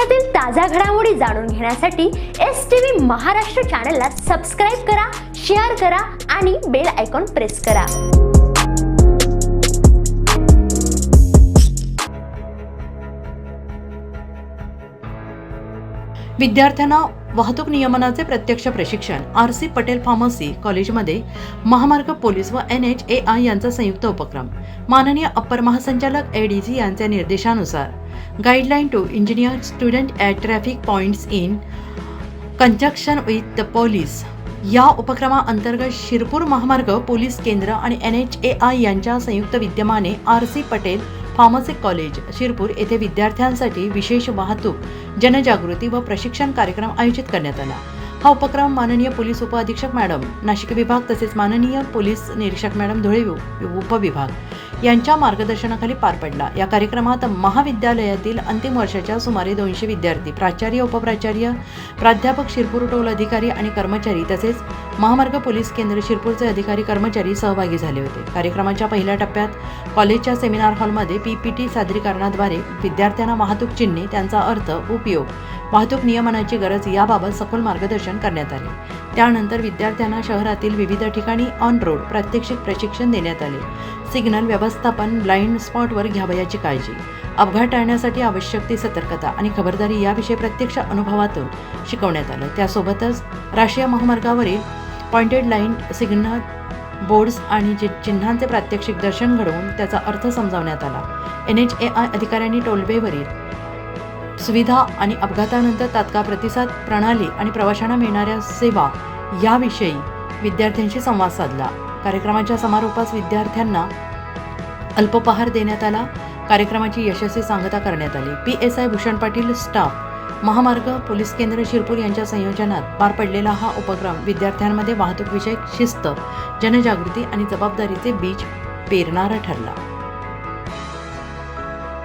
देशातील ताज्या घडामोडी जाणून घेण्यासाठी एस टी व्ही महाराष्ट्र चॅनलला सबस्क्राईब करा शेअर करा आणि बेल आयकॉन प्रेस करा. विद्यार्थ्यांना वाहतूक नियमनाचे प्रत्यक्ष प्रशिक्षण आर सी पटेल फार्मसी कॉलेजमध्ये महामार्ग पोलीस व एन एच ए आय यांचा संयुक्त उपक्रम. माननीय अप्पर महासंचालक ए डी सी यांच्या निर्देशानुसार guideline to engineer student at traffic points in conjunction with the police या उपक्रमाअंतर्गत शिरपूर महामार्ग पोलीस केंद्र आणि एन एच ए आय यांच्या संयुक्त विद्यमाने R C Patel pharmacy college Shirpur येथे विद्यार्थ्यांसाठी विशेष वाहतूक जनजागृती व प्रशिक्षण कार्यक्रम आयोजित करण्यात आला. हा उपक्रम माननीय पोलीस उपअधीक्षक मॅडम नाशिक विभाग तसेच माननीय पोलीस निरीक्षक मॅडम धुळे उपविभाग. यांच्या मार्गदर्शनाखाली पार पडला. या कार्यक्रमात महाविद्यालयातील अंतिम वर्षाच्या सुमारे दोनशे विद्यार्थी प्राचार्य उपप्राचार्य प्राध्यापक शिरपूर टोल अधिकारी आणि कर्मचारी तसेच महामार्ग पोलीस केंद्र शिरपूरचे अधिकारी कर्मचारी सहभागी झाले होते. कार्यक्रमाच्या पहिल्या टप्प्यात कॉलेजच्या सेमिनार हॉलमध्ये पीपीटी सादरीकरणाद्वारे विद्यार्थ्यांना वाहतूक चिन्हे त्यांचा अर्थ उपयोग वाहतूक नियमनाची गरज याबाबत सखोल मार्गदर्शन करण्यात आले. त्यानंतर विद्यार्थ्यांना शहरातील विविध ठिकाणी ऑन रोड प्रात्यक्षिक प्रशिक्षण देण्यात आले. सिग्नल व्यवस्थापन ब्लाइंड स्पॉटवर घ्यावयाची काळजी. अपघात टाळण्यासाठी आवश्यक ती सतर्कता आणि खबरदारी याविषयी प्रत्यक्ष अनुभवातून शिकवण्यात आलं. त्यासोबतच राष्ट्रीय महामार्गावरील पॉइंटेड लाईन सिग्नल बोर्ड्स आणि जि चिन्हांचे प्रात्यक्षिक दर्शन घडवून त्याचा अर्थ समजावण्यात आला. एन एच ए आय अधिकाऱ्यांनी टोलवेवरील सुविधा आणि अपघातानंतर तात्काळ प्रतिसाद प्रणाली आणि प्रवाशांना मिळणाऱ्या सेवा याविषयी विद्यार्थ्यांशी संवाद साधला. कार्यक्रमाच्या समारोपास विद्यार्थ्यांना अल्पोपहार देण्यात आला. कार्यक्रमाची यशस्वी सांगता करण्यात आली. P S I Bhushan Patil staff महामार्ग पोलीस केंद्र शिरपूर यांच्या संयोजनात पार पडलेला हा उपक्रम विद्यार्थ्यांमध्ये वाहतूकविषयक शिस्त जनजागृती आणि जबाबदारीचे बीज पेरणारा ठरला.